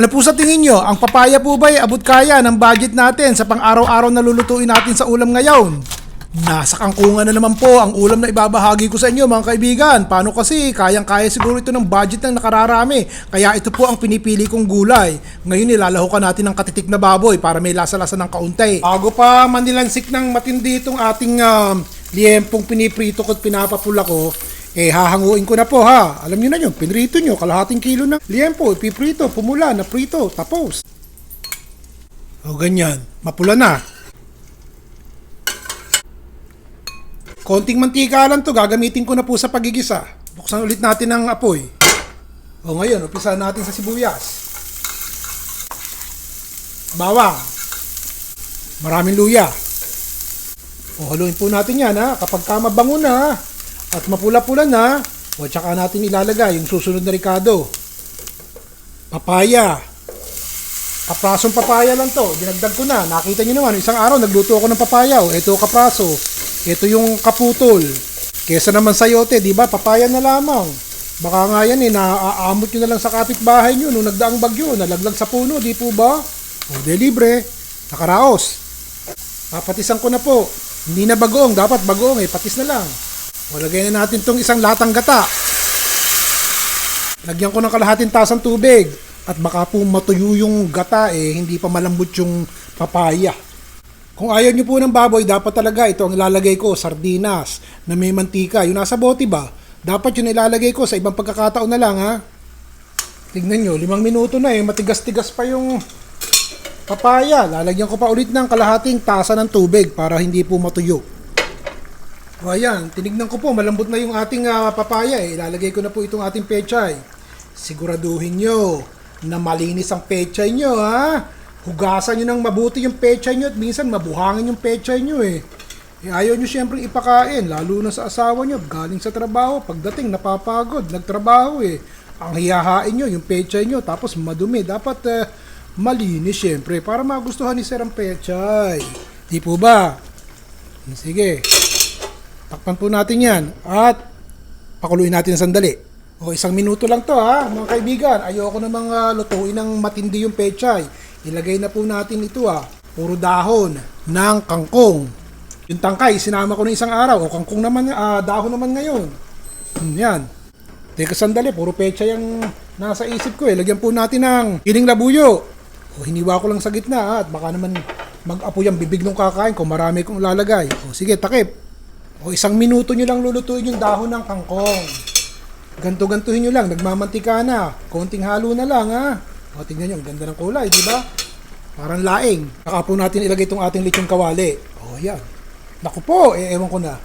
Ano po sa tingin nyo? Ang papaya po ba ay abot kaya ng budget natin sa pang-araw-araw na lulutuin natin sa ulam ngayon? Nasa kangkungan na naman po ang ulam na ibabahagi ko sa inyo mga kaibigan. Paano kasi? Kayang-kaya siguro ito ng budget ng nakararami. Kaya ito po ang pinipili kong gulay. Ngayon nilalahukan natin ng katitik na baboy para may lasa-lasa ng kaunti. Bago pa manilansik ng matindi itong ating um, liempong piniprito ko at pinapapula ko, eh hahanguin ko na po ha. Alam niyo na yun, pinrito nyo, kalahating kilo ng liempo, ipiprito, pumula, na prito, tapos. O ganyan, mapula na. Konting mantika lang to, gagamitin ko na po sa pagigisa. Buksan ulit natin ang apoy. O ngayon, umpisa natin sa sibuyas. Bawang. Maraming luya. O haluin po natin yan ha. Kapag ka mabango na at mapula-pula na, o tsaka natin ilalagay yung susunod na ricado. Papaya. Kaprasong papaya lang to. Dinagdag ko na. Nakita nyo naman, isang araw nagluto ako ng papaya. O, ito kapraso. Ito yung kaputol. Kesa naman sayote, di ba? Papaya na lamang. Baka nga yan eh, naaamot nyo na lang sa kapitbahay nyo nung nagdaang bagyo, nalaglag sa puno, di po ba? O, de libre. Nakaraos. Papatisan ko na po. Hindi na bagoong, dapat bagoong eh, patis na lang. O, lagyan na natin tong isang latang gata. Lagyan ko ng kalahating tasang tubig. At baka po matuyo yung gata eh, hindi pa malambot yung papaya. Kung ayaw nyo po ng baboy, dapat talaga ito ang ilalagay ko, sardinas, na may mantika. Yung nasa bote ba? Dapat yun ilalagay ko sa ibang pagkakataon na lang ha. Tignan nyo, limang minuto na eh, matigas-tigas pa yung papaya. Lalagyan ko pa ulit ng kalahating tasa ng tubig para hindi po matuyo. O ayan, tinignan ko po, malambot na yung ating ah, papaya eh. Ilalagay ko na po itong ating pechay. Siguraduhin nyo na malinis ang pechay nyo ha. Hugasan nyo ng mabuti yung pechay nyo at minsan mabuhangin yung pechay nyo eh. eh ayaw nyo siyempre ipakain, lalo na sa asawa nyo, galing sa trabaho, pagdating napapagod, nagtrabaho eh. Ang hiyahain nyo, yung pechay nyo, tapos madumi. Dapat eh, malinis siyempre para magustuhan ni Sir ang pechay. Di po ba? Sige. Takpan po natin yan. At pakuluin natin ng sandali. O isang minuto lang to ha, mga kaibigan. Ayoko na mga lutuin ng matindi yung pechay. Ilagay na po natin ito ha. Puro dahon ng kangkong. Yung tangkay, sinama ko na isang araw. O kangkong naman, ah, dahon naman ngayon. Hmm, yan. Teka sandali, puro pechay ang nasa isip ko eh. Lagyan po natin ng kiling labuyo. O hiniwa ko lang sa gitna at baka naman mag-apoy ang bibig ng kakain kung marami kong lalagay. O sige, takip. O isang minuto nyo lang lulutuin yung dahon ng kangkong. Ganto-gantuhin nyo lang, nagmamantika na. Konting halo na lang ha. O tingnan nyo, ang ganda ng kulay, di ba? Parang laing. Saka po natin ilagay itong ating lechong kawali. O yan. Naku po, eh, ewan ko na.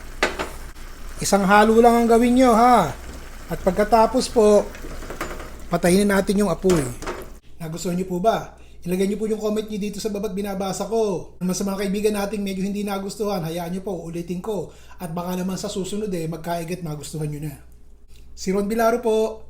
Isang halo lang ang gawin nyo ha. At pagkatapos po, patayin natin yung apoy. Nagustuhan nyo po ba? Ilagay nyo po yung comment nyo dito sa babat binabasa ko. Naman sa mga kaibigan nating medyo hindi nagustuhan, hayaan nyo po, ulitin ko. At baka naman sa susunod eh, magkaigat magustuhan nyo na. Si Ron Bilaro po.